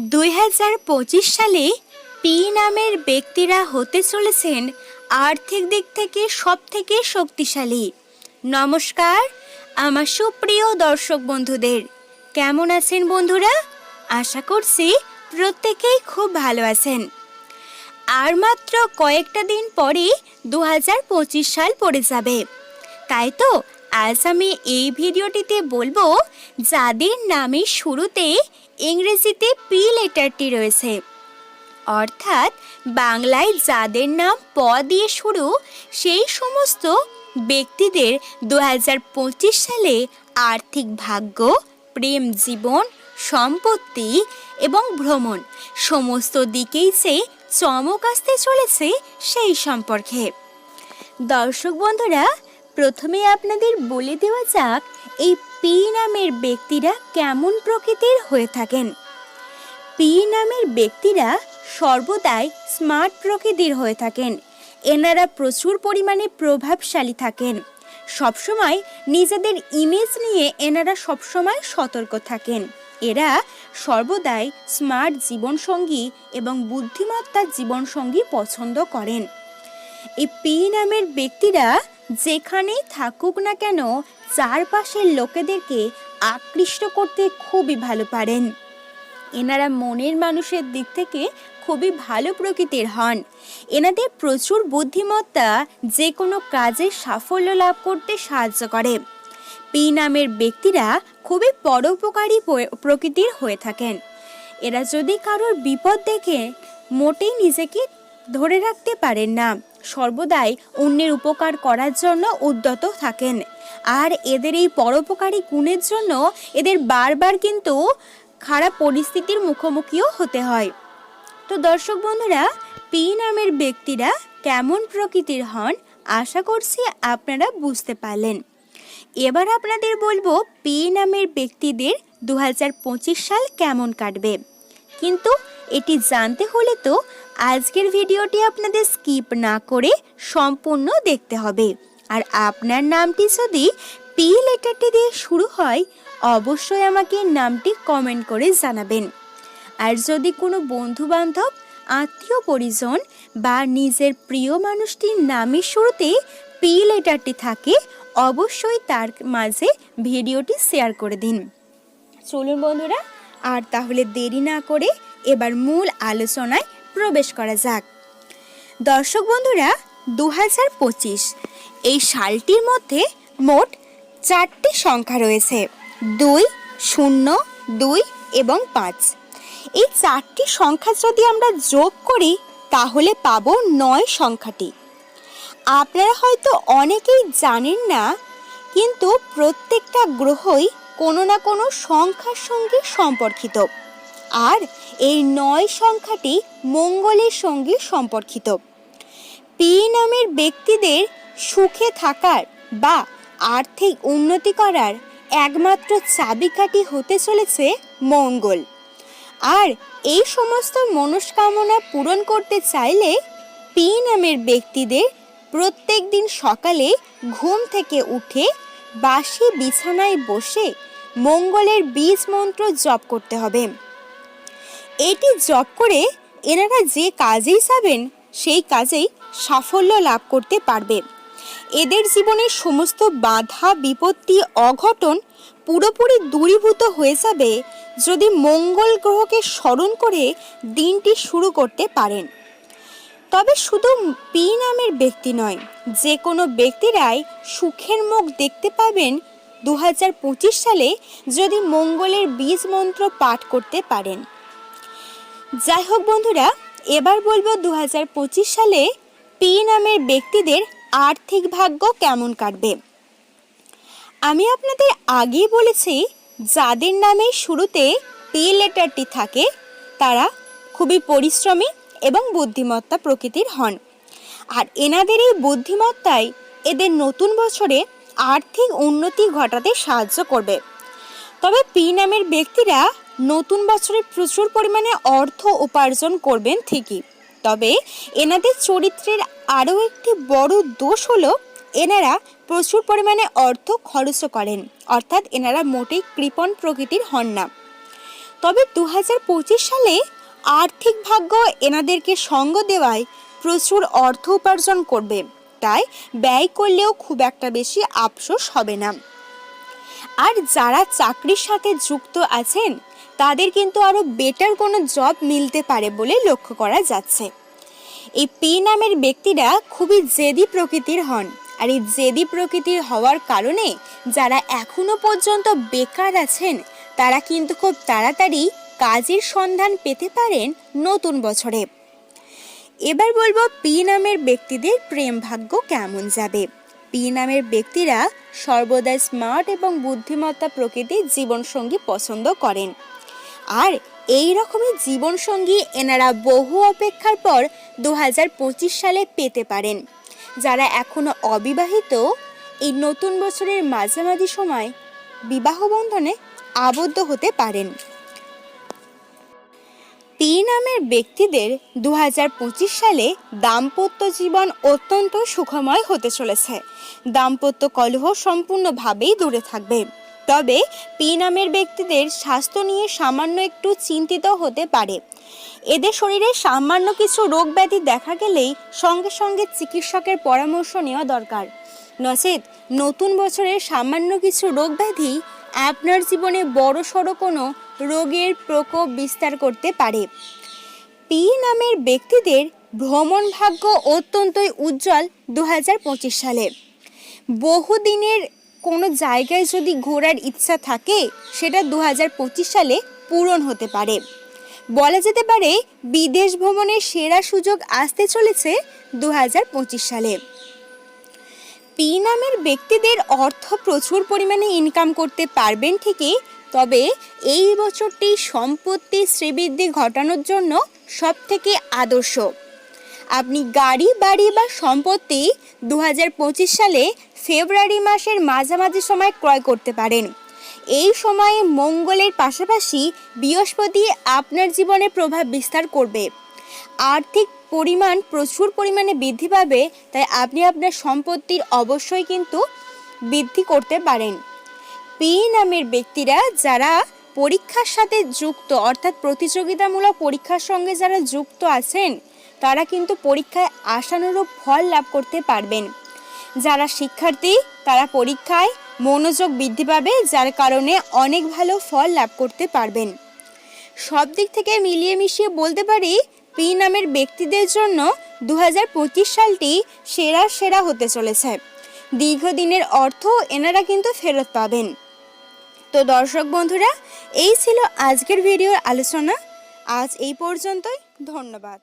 দুই হাজার পঁচিশ সালে পি নামের ব্যক্তিরা হতে চলেছেন আর্থিক দিক থেকে সব থেকে শক্তিশালী। নমস্কার, আমার সুপ্রিয় দর্শক বন্ধুদের, কেমন আছেন বন্ধুরা? আশা করছি প্রত্যেকেই খুব ভালো আছেন। আর মাত্র কয়েকটা দিন পরেই দু হাজার পঁচিশ সাল পড়ে যাবে। তাই তো? আজ আমি এই ভিডিওটিতে বলব, যাদের নামের শুরুতে ইংরেজিতে পি লেটারটি রয়েছে। অর্থাৎ বাংলায় যাদের নাম প দিয়ে শুরু, সেই সমস্ত ব্যক্তিদের দু হাজার পঁচিশ সালে আর্থিক ভাগ্য, প্রেম জীবন, সম্পত্তি এবং ভ্রমণ সমস্ত দিকেই যে চমক আসতে চলেছে সেই সম্পর্কে। দর্শক বন্ধুরা প্রথমে আপনাদের বলে দেওয়া যাক, এই পি নামের ব্যক্তিরা কেমন প্রকৃতির হয়ে থাকেন। পি নামের ব্যক্তিরা সর্বদাই স্মার্ট প্রকৃতির হয়ে থাকেন। এনারা প্রচুর পরিমাণে প্রভাবশালী থাকেন। সবসময় নিজেদের ইমেজ নিয়ে এনারা সবসময় সতর্ক থাকেন। এরা সর্বদাই স্মার্ট জীবনসঙ্গী এবং বুদ্ধিমত্তার জীবনসঙ্গী পছন্দ করেন। এই পি নামের ব্যক্তিরা যেখানেই থাকুক না কেন, চারপাশের লোকেদেরকে আকৃষ্ট করতে খুবই ভালো পারেন। এনারা মনের মানুষের দিক থেকে খুবই ভালো প্রকৃতির হন। এনাদের প্রচুর বুদ্ধিমত্তা যে কোনো কাজে সাফল্য লাভ করতে সাহায্য করে। পি নামের ব্যক্তিরা খুবই পরোপকারী প্রকৃতির হয়ে থাকেন। এরা যদি কারোর বিপদ দেখে, মোটেই নিজেকে ধরে রাখতে পারেন না। সর্বদাই অন্যের উপকার করার জন্য উদ্যত থাকেন। আর এদের এই পরোপকারী গুণের জন্য এদের বারবার কিন্তু খারাপ পরিস্থিতির মুখোমুখিও হতে হয়। তো দর্শক বন্ধুরা, পি নামের ব্যক্তিরা কেমন প্রকৃতির হন আশা করছি আপনারা বুঝতে পারলেন। এবার আপনাদের বলব পি নামের ব্যক্তিদের দু হাজার পঁচিশ সাল কেমন কাটবে। কিন্তু এটি জানতে হলে তো আজকের ভিডিওটি আপনাদের স্কিপ না করে সম্পূর্ণ দেখতে হবে। আর আপনার নামটি যদি পি লেটারটি দিয়ে শুরু হয়, অবশ্যই আমাকে নামটি কমেন্ট করে জানাবেন। আর যদি কোনো বন্ধু বান্ধব আত্মীয় পরিজন বা নিজের প্রিয় মানুষটির নামের শুরুতে পি লেটারটি থাকে, অবশ্যই তার মাঝে ভিডিওটি শেয়ার করে দিন। চলুন বন্ধুরা আর তাহলে দেরি না করে এবার মূল আলোচনায় প্রবেশ করা যাক। দর্শক বন্ধুরা দু এই সালটির মধ্যে মোট চারটি সংখ্যা রয়েছে, দুই, শূন্য, দুই এবং পাঁচ। এই চারটি সংখ্যা যদি আমরা যোগ করি, তাহলে পাবো নয় সংখ্যাটি। আপনারা হয়তো অনেকেই জানেন না, কিন্তু প্রত্যেকটা গ্রহই কোনো না কোনো সংখ্যার সঙ্গে সম্পর্কিত। আর এই নয় সংখ্যাটি মঙ্গলের সঙ্গে সম্পর্কিত। পি নামের ব্যক্তিদের সুখে থাকার বা আর্থিক উন্নতি করার একমাত্র চাবিকাঠি হতে চলেছে মঙ্গল। আর এই সমস্ত মনস্কামনা পূরণ করতে চাইলে পি নামের ব্যক্তিদের প্রত্যেক দিন সকালে ঘুম থেকে উঠে বাসি বিছানায় বসে মঙ্গলের বীজ মন্ত্র জপ করতে হবে। এটি জপ করে এনারা যে কাজেই যাবেন সেই কাজেই সাফল্য লাভ করতে পারবে। এদের জীবনের সমস্ত বাধা, বিপত্তি, অঘটন পুরোপুরি দূরীভূত হয়ে যাবে যদি মঙ্গল গ্রহকে স্মরণ করে দিনটি শুরু করতে পারেন। তবে শুধু পি নামের ব্যক্তি নয়, যে কোনো ব্যক্তিরাই সুখের মুখ দেখতে পাবেন দু হাজার পঁচিশ সালে যদি মঙ্গলের বীজ মন্ত্র পাঠ করতে পারেন। যাই হোক বন্ধুরা, এবার বলব দু হাজার পঁচিশ সালে পি নামের ব্যক্তিদের আর্থিক ভাগ্য কেমন কাটবে। আমি আপনাদের আগেই বলেছি, যাদের নামে শুরুতে পি লেটারটি থাকে, তারা খুবই পরিশ্রমী এবং বুদ্ধিমত্তা প্রকৃতির হন। আর এনাদের এই বুদ্ধিমত্তাই এদের নতুন বছরে আর্থিক উন্নতি ঘটাতে সাহায্য করবে। তবে পি নামের ব্যক্তিরা নতুন বছরে প্রচুর পরিমাণে অর্থ উপার্জন করবেন ঠিকই। তবে এনাদের চরিত্রের আরও একটি বড় দোষ হলো, এনারা প্রচুর পরিমাণে অর্থ খরচ করেন, অর্থাৎ এনারা মোটেই কৃপণ প্রকৃতির হন না। তবে দু হাজার পঁচিশ সালে আর্থিক ভাগ্য এনাদেরকে সঙ্গ দেওয়ায় প্রচুর অর্থ উপার্জন করবে। তাই ব্যয় করলেও খুব একটা বেশি আফসোস হবে না। আর যারা চাকরির সাথে যুক্ত আছেন, তাদের কিন্তু আরও বেটার কোনো জব মিলতে পারে বলে লক্ষ্য করা যাচ্ছে। এই পি নামের ব্যক্তিরা খুবই জেদি প্রকৃতির হন। আর এই জেদি প্রকৃতির হওয়ার কারণে যারা এখনও পর্যন্ত বেকার আছেন, তারা কিন্তু খুব তাড়াতাড়ি কাজের সন্ধান পেতে পারেন নতুন বছরে। এবার বলব পি নামের ব্যক্তিদের প্রেম ভাগ্য কেমন যাবে? পি নামের ব্যক্তিরা সর্বদা স্মার্ট এবং বুদ্ধিমত্তা প্রকৃতির জীবনসঙ্গী পছন্দ করেন। আর এই রকমই জীবনসঙ্গী এনারা বহু অপেক্ষার পর দু হাজার পঁচিশ সালে পেতে পারেন। যারা এখনও অবিবাহিত, এই নতুন বছরের মাঝামাঝি সময় বিবাহ বন্ধনে আবদ্ধ হতে পারেন। পি নামের ব্যক্তিদের দু হাজার পঁচিশ সালে দাম্পত্য জীবন অত্যন্ত সুখময় হতে চলেছে। দাম্পত্য কলহ সম্পূর্ণভাবেই দূরে থাকবে। তবে পি নামের ব্যক্তিদের স্বাস্থ্য নিয়ে সামান্য একটু চিন্তিত হতে পারে। এদের শরীরে সামান্য কিছু রোগ ব্যাধি দেখা গেলেই সঙ্গে সঙ্গে চিকিৎসকের পরামর্শ নেওয়া দরকার। নচেত নতুন বছরের সামান্য কিছু রোগ ব্যাধি আপনার জীবনে বড় সড়ো কোনো রোগের প্রকোপ বিস্তার করতে পারে। পি নামের ব্যক্তিদের ভ্রমণ ভাগ্য অত্যন্তই উজ্জ্বল দু হাজার পঁচিশ সালে। বহুদিনের কোনো জায়গায় যদি ঘোরার ইচ্ছা থাকে, সেটা দু হাজার পঁচিশ সালে পূরণ হতে পারে। বলা যেতে পারে, বিদেশ ভ্রমণের সেরা সুযোগ আসতে চলেছে দু হাজার পঁচিশ সালে। পি নামের ব্যক্তিদের অর্থ প্রচুর পরিমাণে ইনকাম করতে পারবেন ঠিকই, তবে এই বছরটি সম্পত্তি শ্রীবৃদ্ধি ঘটানোর জন্য সব থেকে আদর্শ। আপনি গাড়ি, বাড়ি বা সম্পত্তি দু হাজার পঁচিশ সালে ফেব্রুয়ারি মাসের মাঝামাঝি সময় ক্রয় করতে পারেন। এই সময়ে মঙ্গলের পাশাপাশি বৃহস্পতি আপনার জীবনে প্রভাব বিস্তার করবে। আর্থিক পরিমাণ প্রচুর পরিমাণে বৃদ্ধি পাবে, তাই আপনি আপনার সম্পত্তির অবশ্যই কিন্তু বৃদ্ধি করতে পারেন। পি নামের ব্যক্তিরা যারা পরীক্ষার সাথে যুক্ত, অর্থাৎ প্রতিযোগিতামূলক পরীক্ষার সঙ্গে যারা যুক্ত আছেন, তারা কিন্তু পরীক্ষায় আশানুরূপ ফল লাভ করতে পারবেন। যারা শিক্ষার্থী, তারা পরীক্ষায় মনোযোগ বৃদ্ধি পাবে, যার কারণে অনেক ভালো ফল লাভ করতে পারবেন। সব দিক থেকে মিলিয়ে মিশিয়ে বলতে পারি পি নামের ব্যক্তিদের জন্য দু হাজার পঁচিশ সালটি সেরা সেরা হতে চলেছে। দীর্ঘদিনের অর্থ এনারা কিন্তু ফেরত পাবেন। তো দর্শক বন্ধুরা, এই ছিল আজকের ভিডিওর আলোচনা। আজ এই পর্যন্তই। ধন্যবাদ।